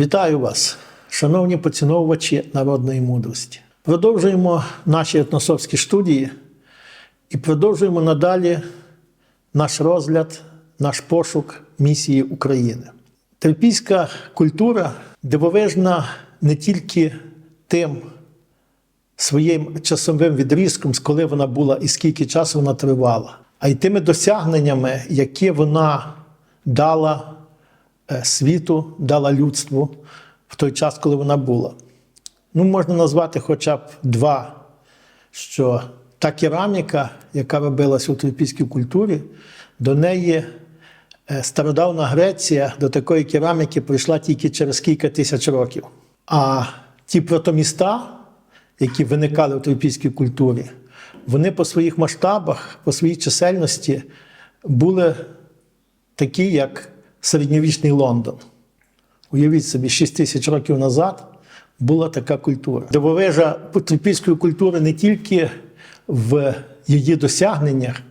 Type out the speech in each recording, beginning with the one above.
Вітаю вас, шановні поціновувачі народної мудрості. Продовжуємо наші етносовські студії і продовжуємо надалі наш розгляд, наш пошук місії України. Терпійська культура дивовижна не тільки тим своїм часовим відрізком, з коли вона була і скільки часу вона тривала, а й тими досягненнями, які вона дала світу, дала людству в той час, коли вона була. Ну, можна назвати хоча б два, що та кераміка, яка робилась у трипільській культурі, до неї е, стародавна Греція до такої кераміки прийшла тільки через кілька тисяч років. А ті протоміста, які виникали у трипільській культурі, вони по своїх масштабах, по своїй чисельності були такі, як середньовічний Лондон. Уявіть собі, 6 тисяч років назад була така культура. Дивовижа трипільської культури не тільки в її досягненнях,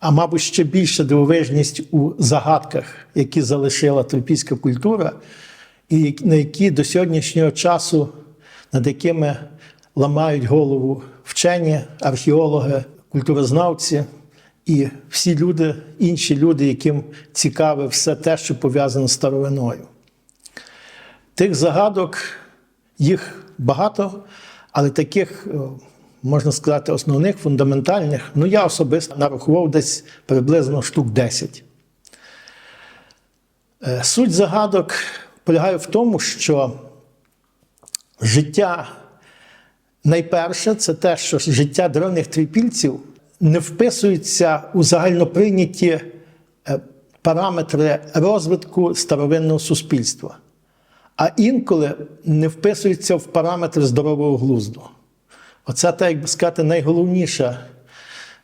а мабуть, ще більша дивовижність у загадках, які залишила трипільська культура, і на які до сьогоднішнього часу, над якими ламають голову вчені, археологи, культурознавці і всі люди, інші люди, яким цікаве все те, що пов'язано з старовиною. Тих загадок їх багато, але таких, е, можна сказати, основних, фундаментальних, ну я особисто нарахував десь приблизно штук 10. Е, Суть загадок полягає в тому, що життя найперше це те, що життя древніх трипільців не вписується у загальноприйняті е, параметри розвитку старовинного суспільства а інколи не вписується в параметри здорового глузду. Оце, так як би сказати, найголовніша,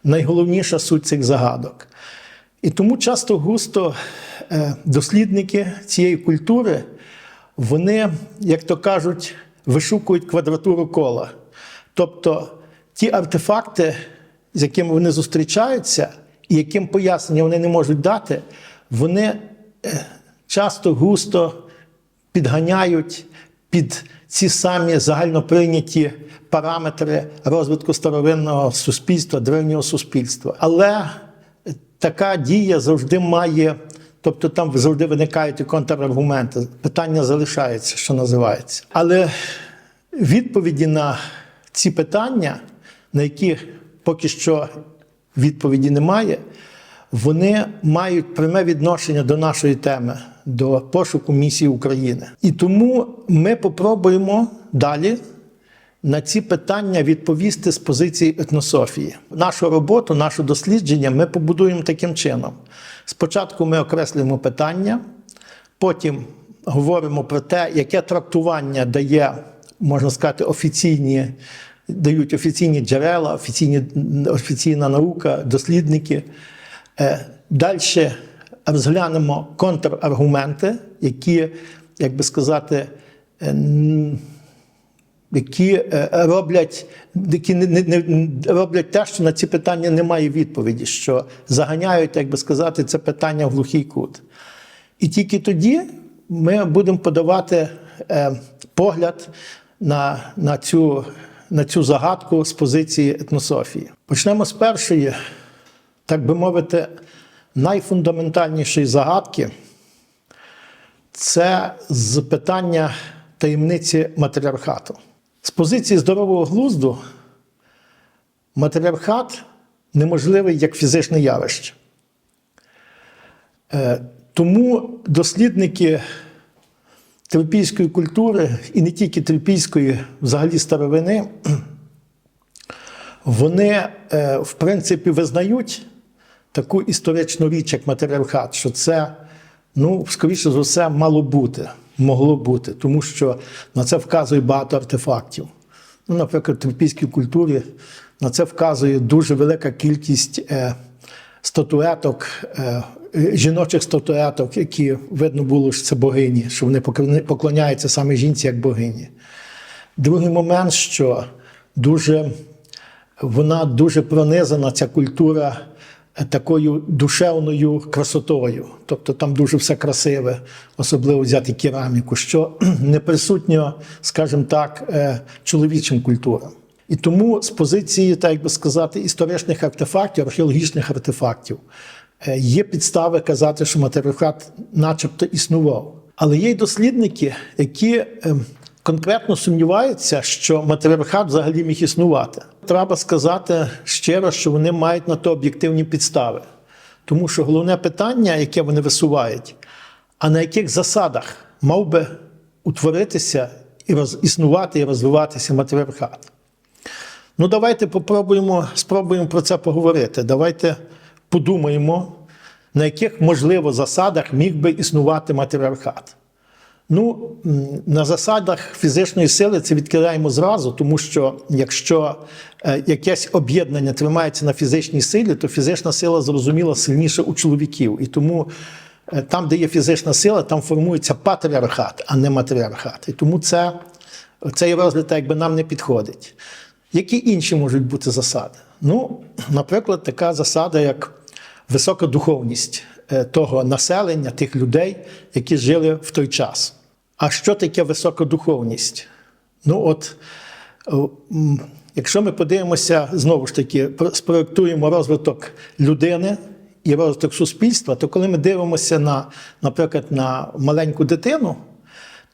найголовніша суть цих загадок. І тому часто густо е, дослідники цієї культури, вони, як то кажуть, вишукують квадратуру кола. Тобто ті артефакти, з якими вони зустрічаються, і яким пояснення вони не можуть дати, вони е, часто густо підганяють під ці самі загальноприйняті параметри розвитку старовинного суспільства, древнього суспільства. Але така дія завжди має, тобто там завжди виникають і контраргументи. Питання залишається, що називається. Але відповіді на ці питання, на які поки що відповіді немає, вони мають пряме відношення до нашої теми, до пошуку місії України. І тому ми попробуємо далі на ці питання відповісти з позиції етнософії. Нашу роботу, наше дослідження ми побудуємо таким чином. Спочатку ми окреслюємо питання, потім говоримо про те, яке трактування дає, можна сказати, офіційні. Дають офіційні джерела, офіційні, офіційна наука, дослідники. Далі розглянемо контраргументи, які, як би сказати, е, які е, роблять, які не, не, роблять те, що на ці питання немає відповіді, що заганяють, як би сказати, це питання в глухий кут. І тільки тоді ми будемо подавати е, погляд на, на, цю, на цю загадку з позиції етнософії. Почнемо з першої, так би мовити, найфундаментальнішої загадки це з питання таємниці матріархату. З позиції здорового глузду матріархат неможливий як фізичне явище. Е, Тому дослідники трипільської культури, і не тільки трипільської, взагалі старовини, вони, е, в принципі, визнають таку історичну річ, як матріархат, що це, ну, скоріше за все, мало бути, могло бути, тому що на це вказує багато артефактів. Ну, наприклад, в трипільській культурі на це вказує дуже велика кількість е, статуеток, е, жіночих статуеток, які видно було, що це богині, що вони поклоняються саме жінці як богині. Другий момент, що дуже, вона дуже пронизана, ця культура е, такою душевною красотою. Тобто там дуже все красиве, особливо взяти кераміку, що не присутньо, скажімо так, е, чоловічим культурам. І тому з позиції, так би сказати, історичних артефактів, археологічних артефактів, е, є підстави казати, що матріархат начебто існував. Але є й дослідники, які е, конкретно сумніваються, що матріархат взагалі міг існувати. Треба сказати щиро, що вони мають на то об'єктивні підстави. Тому що головне питання, яке вони висувають, а на яких засадах мав би утворитися і роз, існувати і розвиватися матріархат. Ну, давайте попробуємо, спробуємо про це поговорити. Давайте подумаємо, на яких можливо засадах міг би існувати матріархат. Ну, на засадах фізичної сили це відкидаємо зразу, тому що якщо е, якесь об'єднання тримається на фізичній силі, то фізична сила зрозуміло сильніша у чоловіків. І тому е, там, де є фізична сила, там формується патріархат, а не матріархат. І тому це, цей розгляд якби нам не підходить. Які інші можуть бути засади? Ну, наприклад, така засада, як висока духовність е, того населення, тих людей, які жили в той час. А що таке висока духовність? Ну, от, якщо ми подивимося, знову ж таки, про- спроектуємо розвиток людини і розвиток суспільства, то коли ми дивимося на, наприклад, на маленьку дитину,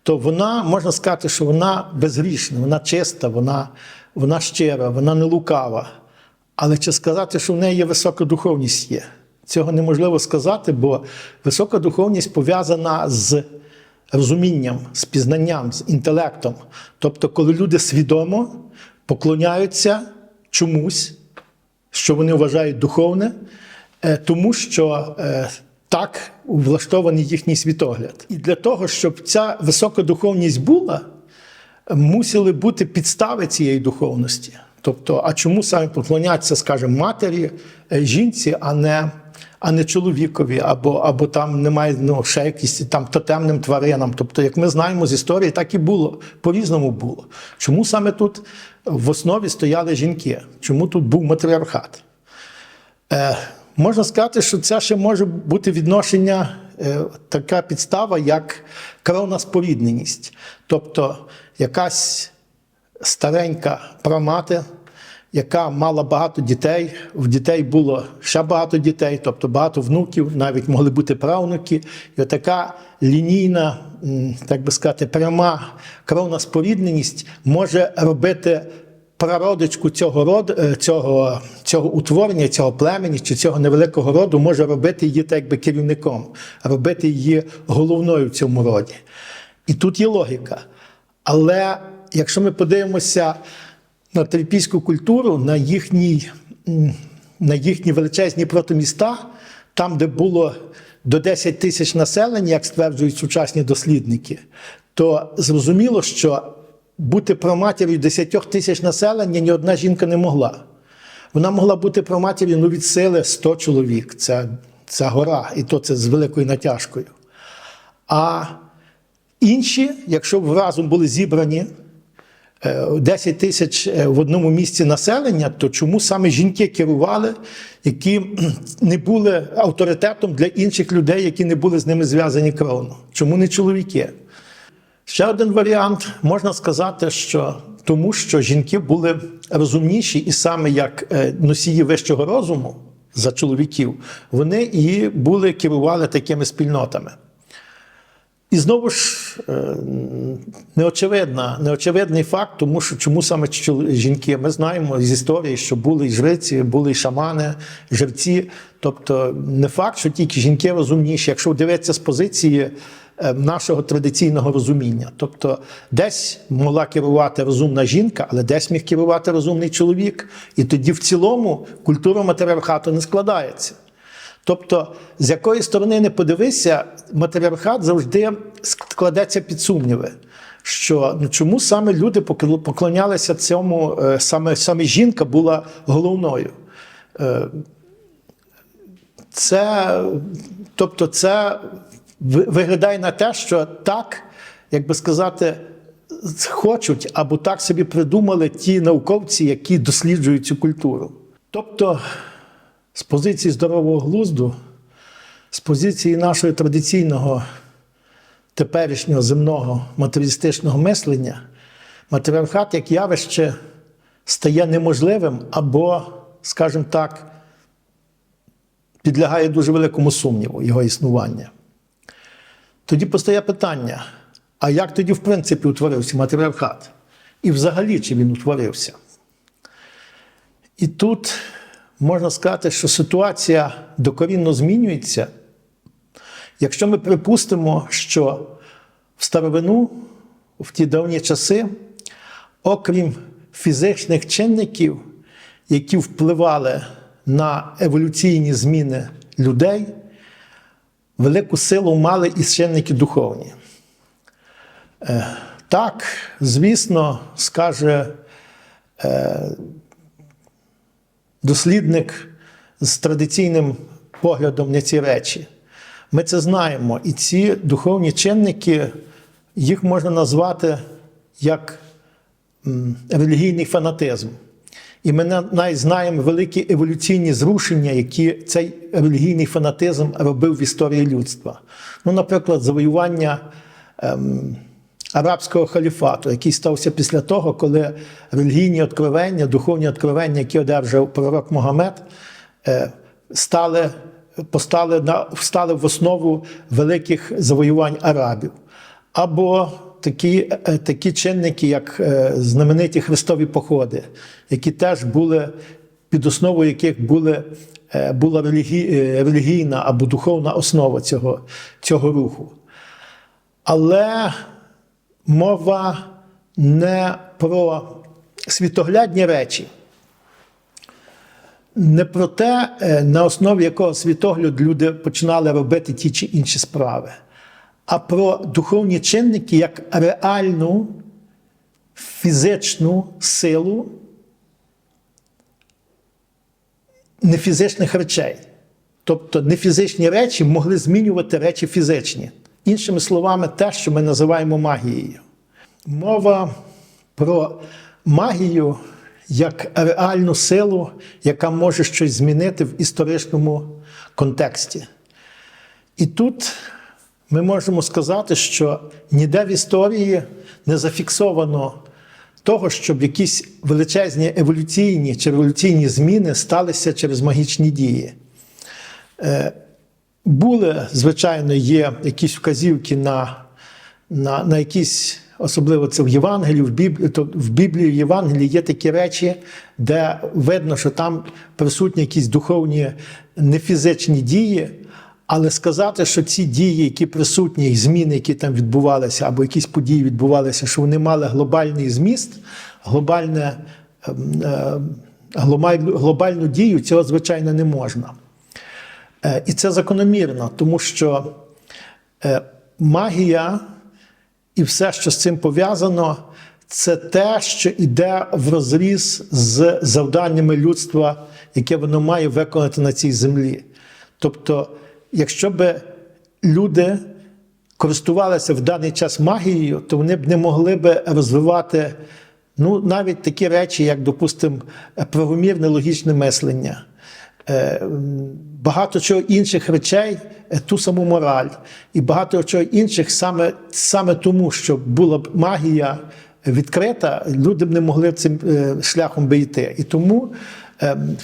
то вона можна сказати, що вона безгрішна, вона чиста, вона, вона щира, вона не лукава. Але чи сказати, що в неї є висока духовність є? Цього неможливо сказати, бо висока духовність пов'язана з розумінням, з пізнанням, з інтелектом. Тобто, коли люди свідомо поклоняються чомусь, що вони вважають духовне, е, тому що е, так влаштований їхній світогляд. І для того, щоб ця висока духовність була, мусили бути підстави цієї духовності. Тобто, а чому саме поклонятися, скажімо, матері, е, жінці, а не, а не чоловікові, або, або там немає ну, ще якісь там тотемним тваринам. Тобто, як ми знаємо з історії, так і було, по-різному було. Чому саме тут в основі стояли жінки? Чому тут був матріархат? Е, можна сказати, що це ще може бути відношення, е, така підстава, як кровна спорідненість. Тобто якась старенька прамати, яка мала багато дітей, в дітей було ще багато дітей, тобто багато внуків, навіть могли бути правнуки. І отака лінійна, так би сказати, пряма кровна спорідненість може робити прародичку цього роду, е, цього, цього утворення, цього племені чи цього невеликого роду може робити її так якби керівником, робити її головною в цьому роді. І тут є логіка. Але якщо ми подивимося на трипільську культуру, на їхній, м, на їхні величезні протоміста, там, де було до 10 тисяч населення, як стверджують сучасні дослідники, то зрозуміло, що бути проматір'ю 10 тисяч населення ні одна жінка не могла. Вона могла бути проматір'ю ну, від сили 100 чоловік. Це, це гора, і то це з великою натяжкою. А інші, якщо б разом були зібрані 10 тисяч е, в одному місці населення, то чому саме жінки керували, які не були авторитетом для інших людей, які не були з ними зв'язані кровно? Чому не чоловіки? Ще один варіант можна сказати, що тому що жінки були розумніші, і саме як е, носії вищого розуму за чоловіків, вони і були керували такими спільнотами. І знову ж е, неочевидна, неочевидний факт, тому що чому саме жінки? Ми знаємо з історії, що були і жриці, були і шамани, жерці. Тобто не факт, що тільки жінки розумніші, якщо дивитися з позиції е, нашого традиційного розуміння. Тобто десь могла керувати розумна жінка, але десь міг керувати розумний чоловік. І тоді в цілому культура матріархату не складається. Тобто, з якої сторони не подивися, матріархат завжди складеться під сумніви. Що ну чому саме люди покл- поклонялися цьому, е, саме, саме жінка була головною? Е, Це, тобто, це виглядає на те, що так, як би сказати, хочуть або так собі придумали ті науковці, які досліджують цю культуру. Тобто, З позиції здорового глузду, з позиції нашого традиційного теперішнього земного матеріалістичного мислення, матріархат як явище стає неможливим або, скажімо так, підлягає дуже великому сумніву його існування. Тоді постає питання: а як тоді, в принципі, утворився матріархат? І взагалі, чи він утворився? І тут можна сказати, що ситуація докорінно змінюється. Якщо ми припустимо, що в старовину, в ті давні часи, окрім фізичних чинників, які впливали на еволюційні зміни людей, велику силу мали і чинники духовні. Е, Так, звісно, скаже е, дослідник з традиційним поглядом на ці речі. Ми це знаємо. І ці духовні чинники, їх можна назвати як релігійний фанатизм. І ми на- навіть знаємо великі еволюційні зрушення, які цей релігійний фанатизм робив в історії людства. Ну, наприклад, завоювання ем, арабського халіфату, який стався після того, коли релігійні откровення, духовні откровення, які одержав пророк Могамед, е, стали, постали на, встали в основу великих завоювань арабів. Або такі, е, такі чинники, як е, знамениті хрестові походи, які теж були, під основою яких були, була релігі, релігійна або духовна основа цього, цього руху. Але мова не про світоглядні речі, не про те, е, на основі якого світогляду люди починали робити ті чи інші справи, а про духовні чинники як реальну фізичну силу нефізичних речей. Тобто нефізичні речі могли змінювати речі фізичні. Іншими словами, те, що ми називаємо магією. Мова про магію як реальну силу, яка може щось змінити в історичному контексті. І тут ми можемо сказати, що ніде в історії не зафіксовано того, щоб якісь величезні еволюційні чи революційні зміни сталися через магічні дії. Були, звичайно, є якісь вказівки на, на, на якісь, особливо це в Євангелії, в Біблії, то в Біблії, в Євангелії є такі речі, де видно, що там присутні якісь духовні нефізичні дії. Але сказати, що ці дії, які присутні, і зміни, які там відбувалися, або якісь події відбувалися, що вони мали глобальний зміст, глобальне, ем, е, глобальну дію, цього звичайно не можна. Е, І це закономірно, тому що е, магія і все, що з цим пов'язано, це те, що йде в розріз з завданнями людства, яке воно має виконати на цій землі. Тобто, якщо б люди користувалися в даний час магією, то вони б не могли б розвивати ну, навіть такі речі, як, допустимо, правомірне логічне мислення. Е, Багато чого інших речей, е, ту саму мораль, і багато чого інших саме, саме тому, що була б магія відкрита, люди б не могли цим е, шляхом би йти. І тому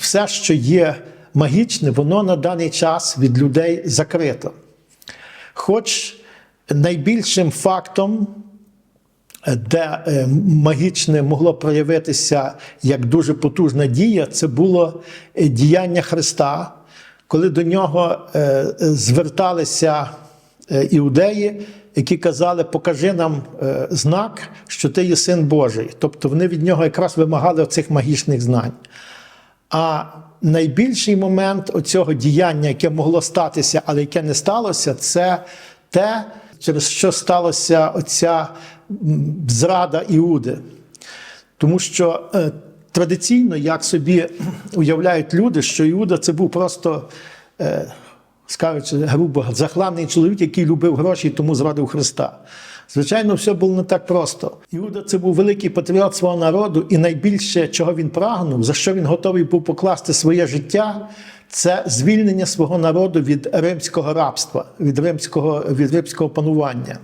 все, що є магічне, воно на даний час від людей закрито. Хоч найбільшим фактом, де е, магічне могло проявитися як дуже потужна дія, це було е, діяння Христа, коли до нього е, зверталися іудеї, які казали, покажи нам знак, що ти є син Божий. Тобто вони від нього якраз вимагали цих магічних знань. А найбільший момент оцього діяння, яке могло статися, але яке не сталося, це те, через що сталося оця зрада Іуди. Тому що е, традиційно, як собі уявляють люди, що Іуда це був просто, е, скажучи грубо, захланний чоловік, який любив гроші і тому зрадив Христа. Звичайно, все було не так просто. Іуда це був великий патріот свого народу, і найбільше, чого він прагнув, за що він готовий був покласти своє життя, це звільнення свого народу від римського рабства, від римського, від римського панування.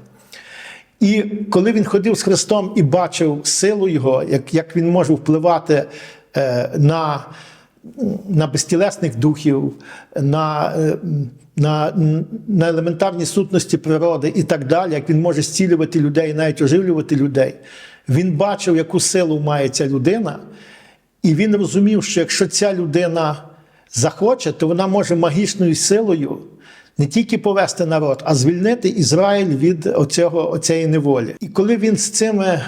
І коли він ходив з Христом і бачив силу Його, як, як він може впливати е, на, на безтілесних духів, на, е, на, на елементарні сутності природи і так далі, як він може зцілювати людей навіть оживлювати людей, він бачив, яку силу має ця людина, і він розумів, що якщо ця людина захоче, то вона може магічною силою не тільки повести народ, а звільнити Ізраїль від оцього, оцієї неволі. І коли він з цими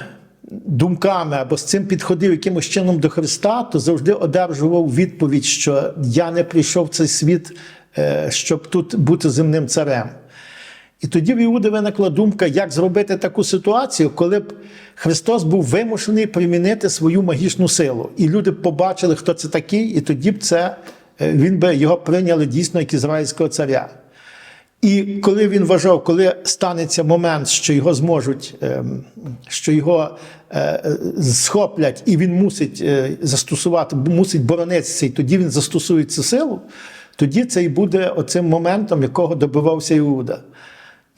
думками або з цим підходив якимось чином до Христа, то завжди одержував відповідь, що я не прийшов в цей світ, е, щоб тут бути земним царем. І тоді в Іуди виникла думка, як зробити таку ситуацію, коли б Христос був вимушений примінити свою магічну силу. І люди б побачили, хто це такий, і тоді б це е, він би його прийняли дійсно як ізраїльського царя. І коли він вважав, коли станеться момент, що його зможуть, ем, що його е, схоплять, і він мусить е, застосувати, мусить боронитися, і тоді він застосує цю силу, тоді це і буде оцим моментом, якого добивався Іуда.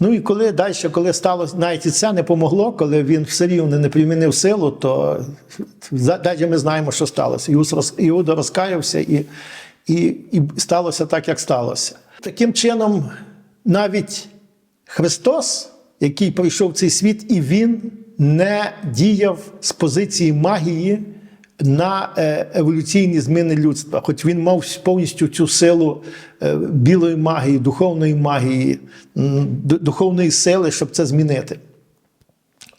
Ну і коли далі, коли сталося, навіть і це не помогло, коли він все рівно не примінив силу, то далі ми знаємо, що сталося. Іуда розкаявся і, і, і сталося так, як сталося. Таким чином, навіть Христос, який прийшов в цей світ, і Він не діяв з позиції магії на е, еволюційні зміни людства, хоч він мав повністю цю силу е, білої магії, духовної магії, духовної сили, щоб це змінити.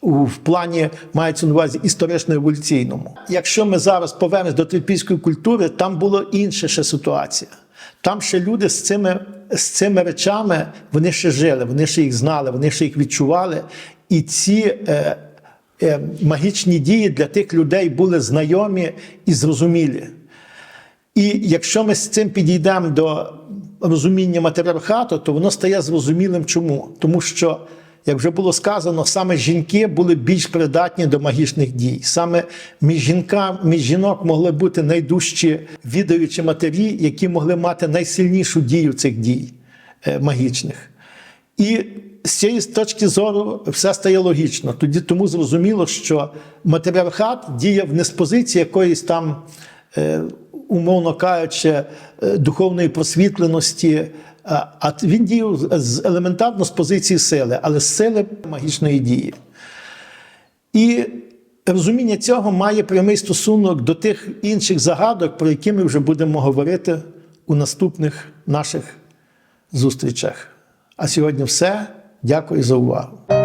В плані мається на увазі історично-еволюційному. Якщо ми зараз повернемось до трипільської культури, там була інша ще ситуація. Там ще люди з цими, з цими речами вони ще жили, вони ще їх знали, вони ще їх відчували. І ці е, е, магічні дії для тих людей були знайомі і зрозумілі. І якщо ми з цим підійдемо до розуміння матріархату, то воно стає зрозумілим чому. Тому що, як вже було сказано, саме жінки були більш придатні до магічних дій. Саме між, жінка, між жінок могли бути найдужчі відаючі матері, які могли мати найсильнішу дію цих дій е, магічних. І з цієї точки зору все стає логічно. Тоді тому зрозуміло, що матріархат діяв не з позиції якоїсь там, е, умовно кажучи, е, духовної просвітленості, а він діяв з елементарно з позиції сили, але з сили магічної дії. І розуміння цього має прямий стосунок до тих інших загадок, про які ми вже будемо говорити у наступних наших зустрічах. А сьогодні все. Дякую за увагу.